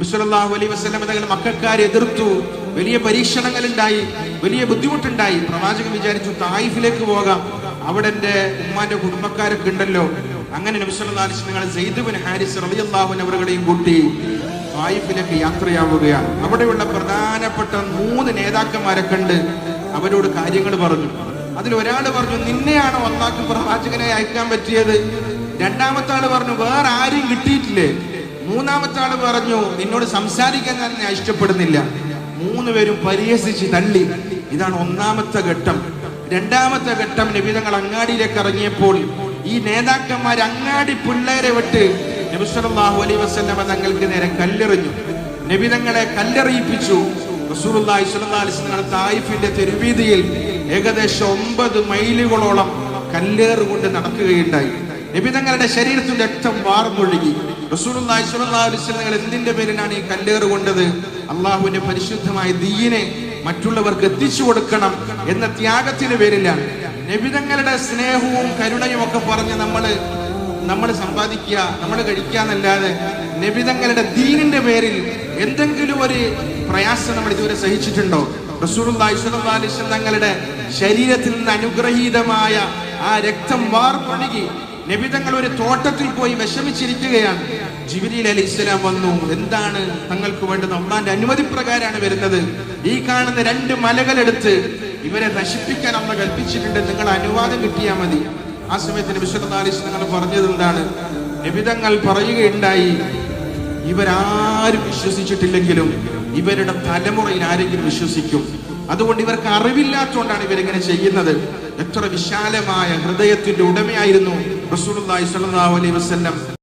നബിസ്വല്ലാഹു അലൈ വസ്ലം തങ്ങൾ മക്കാരെ എതിർത്തു. വലിയ പരീക്ഷണങ്ങൾ ഉണ്ടായി വലിയ ബുദ്ധിമുട്ടുണ്ടായി. പ്രവാചകൻ വിചാരിച്ചു തായിഫിലേക്ക് പോകാം. അവിടെ എന്റെ ഉമ്മാന്റെ കുടുംബക്കാരൊക്കെ ഉണ്ടല്ലോ. അങ്ങനെ നബിസ്വല്ലാ അലിസ് നിങ്ങൾ ഹാരിസ് റളിയല്ലാഹു അവരുടെയും കൂട്ടി തായിഫിലേക്ക് യാത്രയാവുകയാണ്. അവിടെയുള്ള പ്രധാനപ്പെട്ട മൂന്ന് നേതാക്കന്മാരെ കണ്ട് അവരോട് കാര്യങ്ങൾ പറഞ്ഞു. അതിൽ ഒരാൾ പറഞ്ഞു നിന്നെയാണ് ഒന്നാക്കും പ്രവാചകനെ അയക്കാൻ പറ്റിയത്? രണ്ടാമത്തെ ആൾ പറഞ്ഞു വേറെ ആരും കിട്ടിയിട്ടില്ലേ? മൂന്നാമത്തെ ആൾ പറഞ്ഞു നിന്നോട് സംസാരിക്കാൻ ഞാൻ ഞാൻ ഇഷ്ടപ്പെടുന്നില്ല. മൂന്ന് പേരും പരിഹസിച്ച് തള്ളി. ഇതാണ് ഒന്നാമത്തെ ഘട്ടം. രണ്ടാമത്തെ ഘട്ടം നബിതങ്ങൾ അങ്ങാടിയിലേക്ക് ഇറങ്ങിയപ്പോൾ ഈ നേതാക്കന്മാർ അങ്ങാടി പിള്ളേരെ വിട്ട് നബിസ്വല്ലാഹു അലൈ വസ്ലമ തങ്ങൾക്ക് നേരെ കല്ലെറിഞ്ഞു. നബിതങ്ങളെ കല്ലെറിയിപ്പിച്ചു. തായിഫിന്റെ തെരുവീതിയിൽ ഏകദേശം ഒമ്പത് മൈലുകളോളം കല്ലേറുകൊണ്ട് നടക്കുകയുണ്ടായി. നബിതങ്ങളുടെ ശരീരത്തിൽ രക്തം വാർന്നൊഴുകി. റസൂലുള്ളാഹി അലൈഹി വസല്ലം നിങ്ങൾ എന്തിന്റെ പേരിലാണ് ഈ കല്ലേറ് കൊണ്ടത്? അള്ളാഹുവിന്റെ പരിശുദ്ധമായ ദീനെ മറ്റുള്ളവർക്ക് എത്തിച്ചു കൊടുക്കണം എന്ന ത്യാഗത്തിന്റെ പേരിലാണ്. നബിതങ്ങളുടെ സ്നേഹവും കരുണയും ഒക്കെ പറഞ്ഞ് നമ്മൾ നമ്മൾ സമ്പാദിക്കുക നമ്മൾ കഴിക്കുക എന്നല്ലാതെ നബിതങ്ങളുടെ ദീനിന്റെ പേരിൽ എന്തെങ്കിലും ഒരു പ്രയാസം നമ്മൾ ഇതുവരെ സഹിച്ചിട്ടുണ്ടോ? റസൂലുള്ളാഹി അലൈഹി തങ്ങളുടെ ശരീരത്തിൽ നിന്ന് അനുഗ്രഹീതമായ ആ രക്തം വാർപ്പൊഴുകി നബിതങ്ങൾ ഒരു തോട്ടത്തിൽ പോയി വിഷമിച്ചിരിക്കുകയാണ്. ജിബിരിയിൽ അലി ഇസ്ലാം വന്നു എന്താണ് തങ്ങൾക്ക് വേണ്ടത്? അള്ളാന്റെ അനുമതി പ്രകാരമാണ് വരുന്നത്. ഈ കാണുന്ന രണ്ട് മലകളെടുത്ത് ഇവരെ നശിപ്പിക്കാൻ അമ്മ കൽപ്പിച്ചിട്ടുണ്ട്. നിങ്ങൾ അനുവാദം കിട്ടിയാൽ മതി. ആ സമയത്ത് നബി അലൈഹി പറഞ്ഞത് എന്താണ്? നബിതങ്ങൾ പറയുകയുണ്ടായി. ഇവരാരും വിശ്വസിച്ചിട്ടില്ലെങ്കിലും ഇവരുടെ തലമുറയിൽ ആരെങ്കിലും വിശ്വസിക്കും. അതുകൊണ്ട് ഇവർക്ക് അറിവില്ലാത്തതുകൊണ്ടാണ് ഇവരിങ്ങനെ ചെയ്യുന്നത്. എത്ര വിശാലമായ ഹൃദയത്തിന്റെ ഉടമയായിരുന്നു. റസൂലുള്ളാഹി സ്വല്ലല്ലാഹു അലൈഹി വസല്ലം